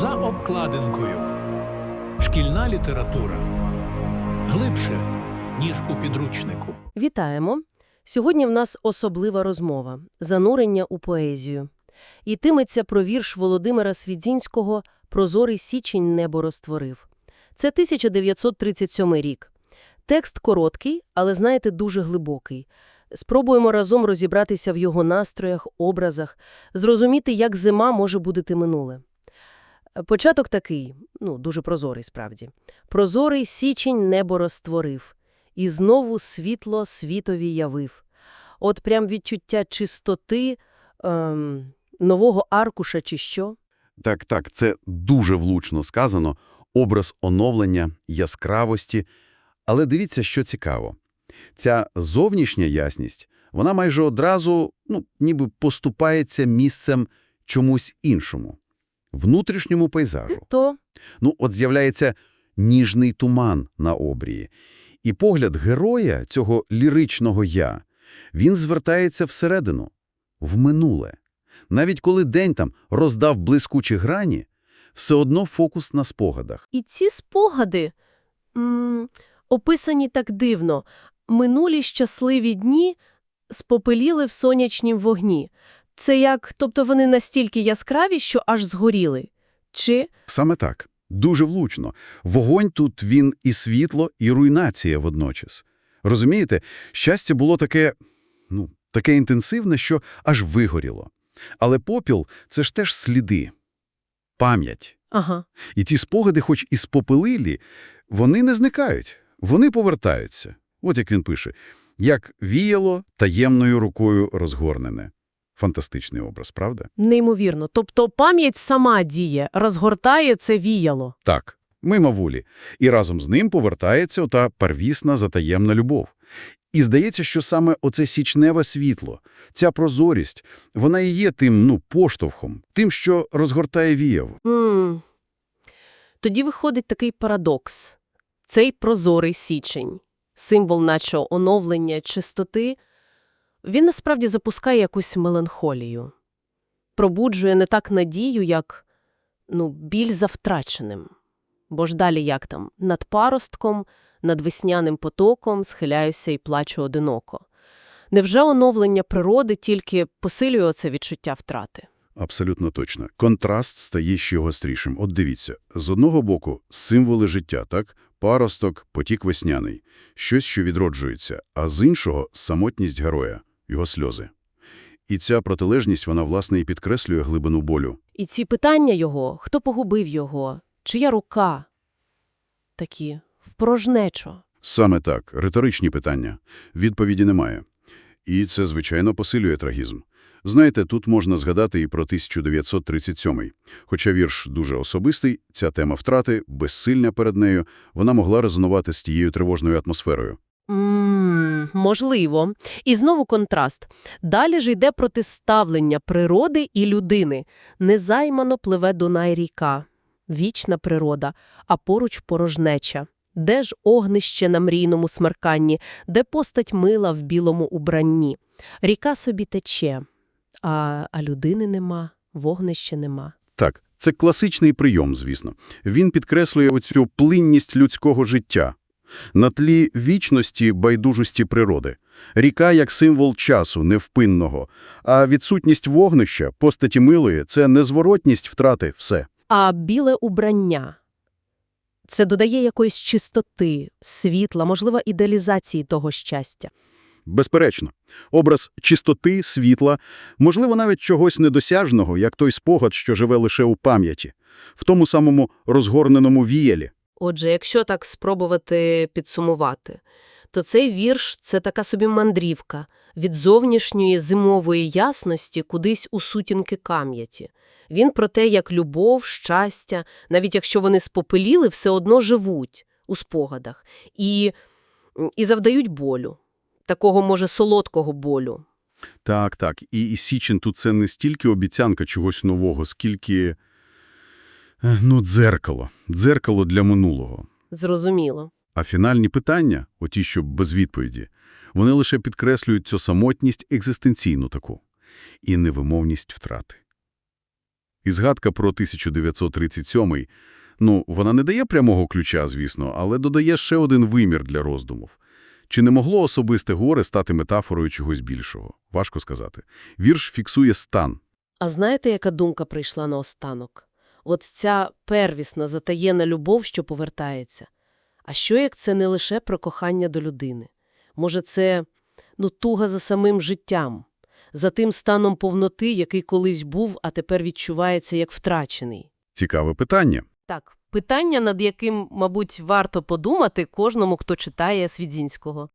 За обкладинкою. Шкільна література глибше, ніж у підручнику. Вітаємо! Сьогодні в нас особлива розмова – занурення у поезію. Йтиметься про вірш Володимира Свідзінського «Прозорий січень небо розтворив». Це 1937 рік. Текст короткий, але, знаєте, дуже глибокий. Спробуємо разом розібратися в його настроях, образах, зрозуміти, як зима може будити минуле. Початок такий, ну, дуже прозорий справді. «Прозорий січень небо розтворив, і знову світло світові явив. От прям відчуття чистоти, ем, нового аркуша чи що. Так, так, це дуже влучно сказано. Образ оновлення, яскравості. Але дивіться, що цікаво. Ця зовнішня ясність, вона майже одразу, ну, ніби поступається місцем чомусь іншому. Внутрішньому пейзажу. То Ну, от з'являється ніжний туман на обрії. І погляд героя, цього ліричного «я», він звертається всередину, в минуле. Навіть коли день там роздав блискучі грані, все одно фокус на спогадах. і ці спогади м, описані так дивно. Минулі щасливі дні спопеліли в сонячнім вогні. Це як, тобто вони настільки яскраві, що аж згоріли. Чи Саме так. Дуже влучно. Вогонь тут він і світло, і руйнація водночас. Розумієте, щастя було таке, ну, таке інтенсивне, що аж вигоріло. Але попіл – це ж теж сліди, пам'ять. ага. І ті спогади, хоч і спопелилі, вони не зникають, вони повертаються. От як він пише, як віяло таємною рукою розгорнене. Фантастичний образ, правда? Неймовірно. Тобто пам'ять сама діє, розгортає це віяло. Так, мимо волі. І разом з ним повертається ота первісна затаємна любов. І здається, що саме оце січневе світло, ця прозорість, вона і є тим, ну, поштовхом, тим, що розгортає віяв. М. Тоді виходить такий парадокс. Цей прозорий січень, символ наче оновлення, чистоти, він насправді запускає якусь меланхолію. Пробуджує не так надію, як ну, біль за втраченим. Бо ж далі як там? Над паростком, над весняним потоком схиляюся і плачу одиноко. Невже оновлення природи тільки посилює оце відчуття втрати? Абсолютно точно. Контраст стає ще гострішим. От дивіться, з одного боку – символи життя, так? Паросток, потік весняний, щось, що відроджується, а з іншого – самотність героя, його сльози. І ця протилежність, вона, власне, і підкреслює глибину болю. І ці питання його, хто погубив його, чия рука, такі, впорожнечо. Саме так, риторичні питання. Відповіді немає. І це, звичайно, посилює трагізм. Знаєте, тут можна згадати і про 1937 Хоча вірш дуже особистий, ця тема втрати, безсильна перед нею, вона могла резонувати з тією тривожною атмосферою. Ммм, можливо. І знову контраст. Далі ж йде протиставлення природи і людини. Незаймано пливе Дунай ріка. Вічна природа, а поруч порожнеча. Де ж огнище на мрійному смерканні, де постать мила в білому убранні? Ріка собі тече, а, а людини нема, вогнища нема. Так, це класичний прийом, звісно. Він підкреслює оцю плинність людського життя. На тлі вічності байдужості природи. Ріка як символ часу, невпинного. А відсутність вогнища, постаті милої – це незворотність втрати все. А біле убрання – це додає якоїсь чистоти, світла, можливо, ідеалізації того щастя. Безперечно. Образ чистоти, світла, можливо, навіть чогось недосяжного, як той спогад, що живе лише у пам'яті, в тому самому розгорненому віялі. Отже, якщо так спробувати підсумувати, то цей вірш – це така собі мандрівка від зовнішньої зимової ясності кудись у сутінки кам'яті. Він про те, як любов, щастя, навіть якщо вони спопеліли, все одно живуть у спогадах і, і завдають болю. Такого, може, солодкого болю. Так, так. І, і Січень тут це не стільки обіцянка чогось нового, скільки, ну, дзеркало. Дзеркало для минулого. Зрозуміло. А фінальні питання, оті, що без відповіді, вони лише підкреслюють цю самотність екзистенційну таку і невимовність втрати. І згадка про 1937 ну, вона не дає прямого ключа, звісно, але додає ще один вимір для роздумів. Чи не могло особисте горе стати метафорою чогось більшого? Важко сказати. Вірш фіксує стан. А знаєте, яка думка прийшла на останок? От ця первісна, затаєна любов, що повертається. А що, як це не лише про кохання до людини? Може, це, ну, туга за самим життям, за тим станом повноти, який колись був, а тепер відчувається як втрачений? Цікаве питання. Так, питання, над яким, мабуть, варто подумати кожному, хто читає Свідзінського.